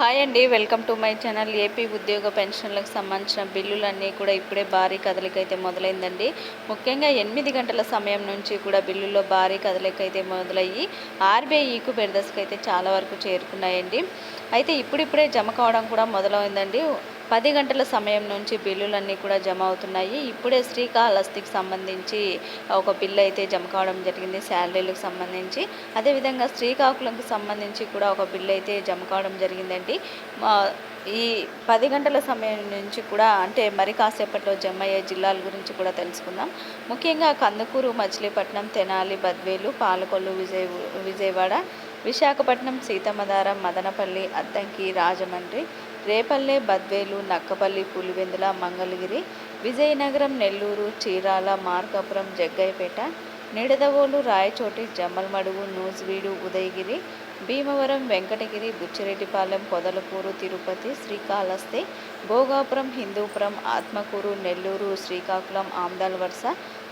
Hi అండి welcome to my channel. AP ఉద్యోగ పెన్షన్లకు సంబంధించిన బిల్లులన్నీ కూడా ఇప్పుడే భారీ కదలిక అయితే మొదలైందండి. ముఖ్యంగా ఎనిమిది గంటల సమయం నుంచి కూడా బిల్లుల్లో భారీ కదలిక అయితే మొదలయ్యి ఆర్బీఐకు బెరదస్కి అయితే చాలా వరకు చేరుకున్నాయండి. అయితే ఇప్పుడిప్పుడే జమ కావడం కూడా మొదలైందండి. పది గంటల సమయం నుంచి బిల్లులన్నీ కూడా జమ అవుతున్నాయి. ఇప్పుడే శ్రీకాళహస్తికి సంబంధించి ఒక బిల్లు అయితే జమ కావడం జరిగింది శాలరీలకు సంబంధించి. అదేవిధంగా శ్రీకాకుళంకి సంబంధించి కూడా ఒక బిల్లు అయితే జమ కావడం జరిగిందండి. ఈ పది గంటల సమయం నుంచి కూడా అంటే మరి కాసేపట్లో జమ అయ్యే జిల్లాల గురించి కూడా తెలుసుకుందాం. ముఖ్యంగా కందుకూరు మచిలీపట్నం తెనాలి బద్వేలు పాలకొల్లు విజయ విజయవాడ విశాఖపట్నం సీతమ్మధారం మదనపల్లి అద్దంకి రాజమండ్రి రేపల్లె బద్వేలు నక్కపల్లి పులివెందుల మంగళగిరి విజయనగరం నెల్లూరు చీరాల మార్కాపురం జగ్గయ్యపేట నిడదవోలు రాయచోటి జమ్మల్మడుగు నూజివీడు ఉదయగిరి భీమవరం వెంకటగిరి బుచ్చిరెడ్డిపాలెం పొదలకూరు తిరుపతి శ్రీకాళహస్తి భోగాపురం హిందూపురం ఆత్మకూరు నెల్లూరు శ్రీకాకుళం ఆమ్దాల వరుస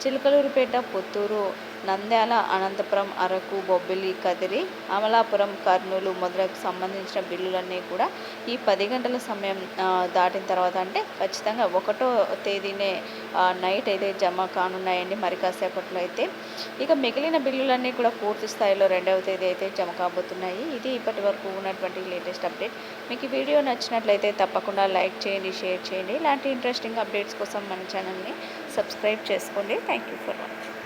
చిలకలూరుపేట పుత్తూరు నంద్యాల అనంతపురం అరకు బొబ్బిలి కదిరి అమలాపురం కర్నూలు మొదలకు సంబంధించిన బిల్లులన్నీ కూడా ఈ పది గంటల సమయం దాటిన తర్వాత అంటే ఖచ్చితంగా ఒకటో తేదీనే నైట్ అయితే జమ కానున్నాయండి. మరి కాసేపట్లో అయితే ఇక మిగిలిన బిల్లులన్నీ కూడా పూర్తి స్థాయిలో రెండవ తేదీ అయితే జమ కాబోతున్నాయి. ఇది ఇప్పటి వరకు ఉన్నటువంటి లేటెస్ట్ అప్డేట్. మీకు ఈ వీడియో నచ్చినట్లయితే తప్పకుండా లైక్ చేయండి షేర్ చేయండి. ఇలాంటి ఇంట్రెస్టింగ్ అప్డేట్స్ కోసం మన ఛానల్ని సబ్స్క్రైబ్ చేసుకోండి. Thank you for watching.